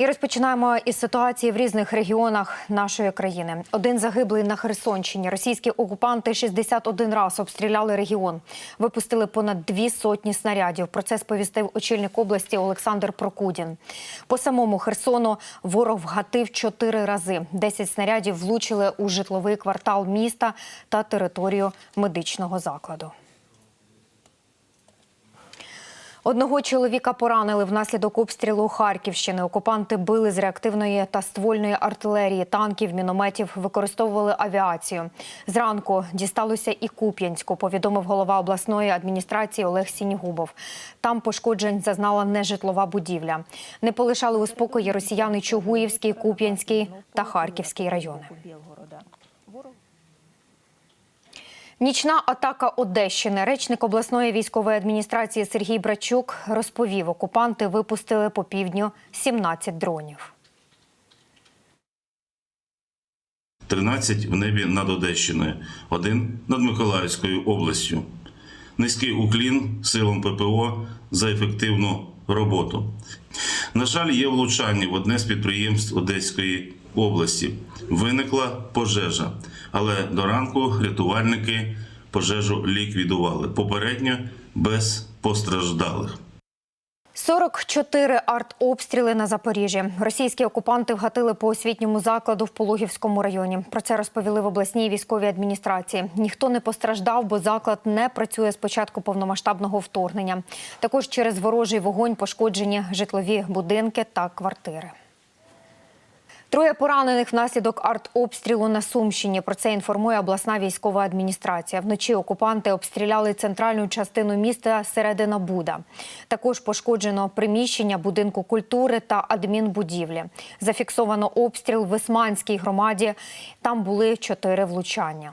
І розпочинаємо із ситуації в різних регіонах нашої країни. Один загиблий на Херсонщині. Російські окупанти 61 раз обстріляли регіон. Випустили понад дві сотні снарядів. Про це сповістив очільник області Олександр Прокудін. По самому Херсону ворог вгатив чотири рази. Десять снарядів влучили у житловий квартал міста та територію медичного закладу. Одного чоловіка поранили внаслідок обстрілу Харківщини. Окупанти били з реактивної та ствольної артилерії, танків, мінометів, використовували авіацію. Зранку дісталося і Куп'янську, повідомив голова обласної адміністрації Олег Сінігубов. Там пошкоджень зазнала нежитлова будівля. Не полишали у спокої росіяни Чугуївський, Куп'янський та Харківський райони. Нічна атака Одещини. Речник обласної військової адміністрації Сергій Брачук розповів, окупанти випустили по півдню 17 дронів. 13 в небі над Одещиною, один над Миколаївською областю. Низький уклін силам ППО за ефективну роботу. На жаль, є влучання в одне з підприємств Одеської області. Виникла пожежа, але до ранку рятувальники пожежу ліквідували. Попередньо без постраждалих. 44 артобстріли на Запоріжжі. Російські окупанти вгатили по освітньому закладу в Пологівському районі. Про це розповіли в обласній військовій адміністрації. Ніхто не постраждав, бо заклад не працює з початку повномасштабного вторгнення. Також через ворожий вогонь пошкоджені житлові будинки та квартири. Троє поранених внаслідок артобстрілу на Сумщині. Про це інформує обласна військова адміністрація. Вночі окупанти обстріляли центральну частину міста Середина Буда. Також пошкоджено приміщення будинку культури та адмінбудівлі. Зафіксовано обстріл в Ісманській громаді. Там були чотири влучання.